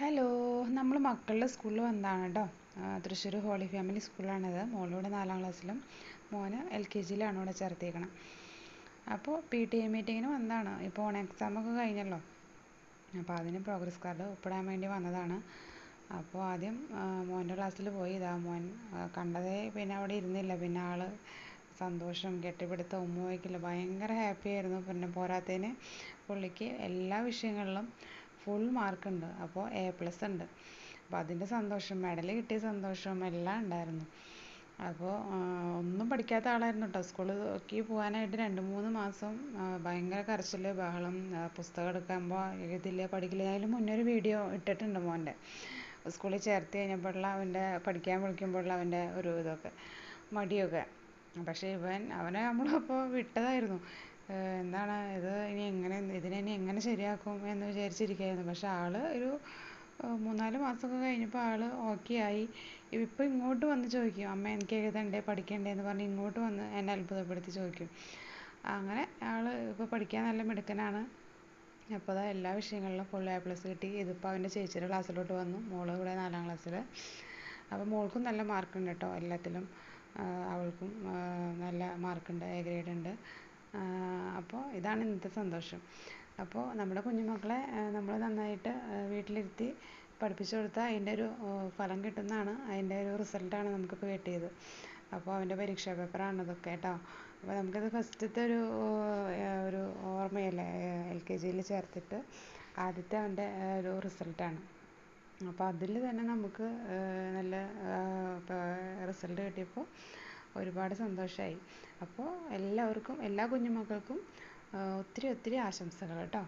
Hello നമ്മൾ മക്കളുടെ സ്കൂളിൽ വന്നതാണ് കേട്ടോ തൃശ്ശൂർ ഹോളി ഫാമിലി സ്കൂളാണിത് മോളിവിടെ നാലാം ക്ലാസ്സിലും മോന് എൽ കെ ജിയിലാണ് ഇവിടെ ചേർത്തേക്കണം അപ്പോൾ പി ടി എ മീറ്റിങ്ങിന് വന്നതാണ്. ഇപ്പോൾ ഓൺ എക്സാമൊക്കെ കഴിഞ്ഞല്ലോ. അപ്പോൾ അതിന് പ്രോഗ്രസ് കാർഡ് ഒപ്പിടാൻ വേണ്ടി വന്നതാണ്. അപ്പോൾ ആദ്യം മോന്റെ ക്ലാസ്സിൽ പോയി. ഇതാ മോൻ കണ്ടതേ പിന്നെ അവിടെ ഇരുന്നില്ല. പിന്നെ ആൾ സന്തോഷം കെട്ടിപ്പിടുത്തം ഉമ്മ ഭയങ്കര ഹാപ്പി ആയിരുന്നു. പിന്നെ പോരാത്തതിന് പുള്ളിക്ക് എല്ലാ വിഷയങ്ങളിലും ഫുൾ മാർക്കുണ്ട് അപ്പോൾ എ പ്ലസ് ഉണ്ട്. അപ്പോൾ അതിന്റെ സന്തോഷം മെഡൽ കിട്ടിയ സന്തോഷം എല്ലാം ഉണ്ടായിരുന്നു. അപ്പോൾ ഒന്നും പഠിക്കാത്ത ആളായിരുന്നു കേട്ടോ സ്കൂളിലേക്ക് പോകാനായിട്ട് രണ്ട് മൂന്ന് മാസം ഭയങ്കര കരച്ചിൽ ബഹളം പുസ്തകം എടുക്കുമ്പോൾ എഴുതില്ല പഠിക്കില്ല. അതിന് മുന്നേ ഒരു വീഡിയോ ഇട്ടിട്ടുണ്ട് മോന്റെ. സ്കൂളിൽ ചേർത്ത് കഴിഞ്ഞപ്പോഴുള്ള അവന്റെ പഠിക്കാൻ വിളിക്കുമ്പോഴുള്ള അവന്റെ ഒരു ഇതൊക്കെ മടിയൊക്കെ. പക്ഷേ ഇവൻ അവനെ നമ്മളപ്പോൾ വിട്ടതായിരുന്നു. എന്താണ് ഇത്? ഇനി എങ്ങനെ എങ്ങനെ ശരിയാക്കും എന്ന് വിചാരിച്ചിരിക്കുകയായിരുന്നു പക്ഷെ ആൾ ഒരു മൂന്നാൽ മാസമൊക്കെ കഴിഞ്ഞപ്പോൾ ആൾ ഓക്കെ ആയി. ഇപ്പോൾ ഇങ്ങോട്ട് വന്ന് ചോദിക്കും അമ്മ എനിക്ക് എഴുതണ്ടേ പഠിക്കണ്ടേ? എന്ന് പറഞ്ഞ് ഇങ്ങോട്ട് വന്ന് എന്നെ അത്ഭുതപ്പെടുത്തി ചോദിക്കും. അങ്ങനെ ആൾ ഇപ്പോൾ പഠിക്കാൻ നല്ല മിടുക്കനാണ്. അപ്പോൾ അതാ എല്ലാ വിഷയങ്ങളിലും ഫുൾ എ പ്ലസ് കിട്ടി. ഇതിപ്പോൾ അവന്റെ ചേച്ചിയുടെ ക്ലാസ്സിലോട്ട് വന്നു. മോൾ ഇവിടെ നാലാം ക്ലാസ്സിൽ അപ്പോൾ മോൾക്കും നല്ല മാർക്കുണ്ട് കേട്ടോ എല്ലാത്തിലും. അവൾക്കും നല്ല മാർക്കുണ്ട് എ ഗ്രേഡ് ഉണ്ട്. അപ്പോൾ ഇതാണ് ഇന്നത്തെ സന്തോഷം. അപ്പോൾ നമ്മുടെ കുഞ്ഞുമക്കളെ നമ്മൾ നന്നായിട്ട് വീട്ടിലിരുത്തി പഠിപ്പിച്ചു കൊടുത്താൽ അതിന്റെ ഒരു ഫലം കിട്ടുന്നതാണ് അതിന്റെ ഒരു റിസൾട്ടാണ് നമുക്കിപ്പോൾ കിട്ടിയത്. അപ്പോൾ അവന്റെ പരീക്ഷാ പേപ്പറാണ് ഇതൊക്കെ കേട്ടോ. അപ്പോൾ നമുക്കിത് ഫസ്റ്റത്തെ ഒരു ഒരു ഓർമ്മയല്ലേ എൽ കെ ജിയിൽ ചേർത്തിട്ട് ആദ്യത്തെ അവന്റെ ഒരു റിസൾട്ടാണ്. അപ്പോൾ അതിൽ തന്നെ നമുക്ക് നല്ല റിസൾട്ട് കിട്ടിയപ്പോൾ ഒരുപാട് സന്തോഷമായി അപ്പോൾ എല്ലാവർക്കും എല്ലാ കുഞ്ഞുമക്കൾക്കും ഒത്തിരി ഒത്തിരി ആശംസകൾ കേട്ടോ.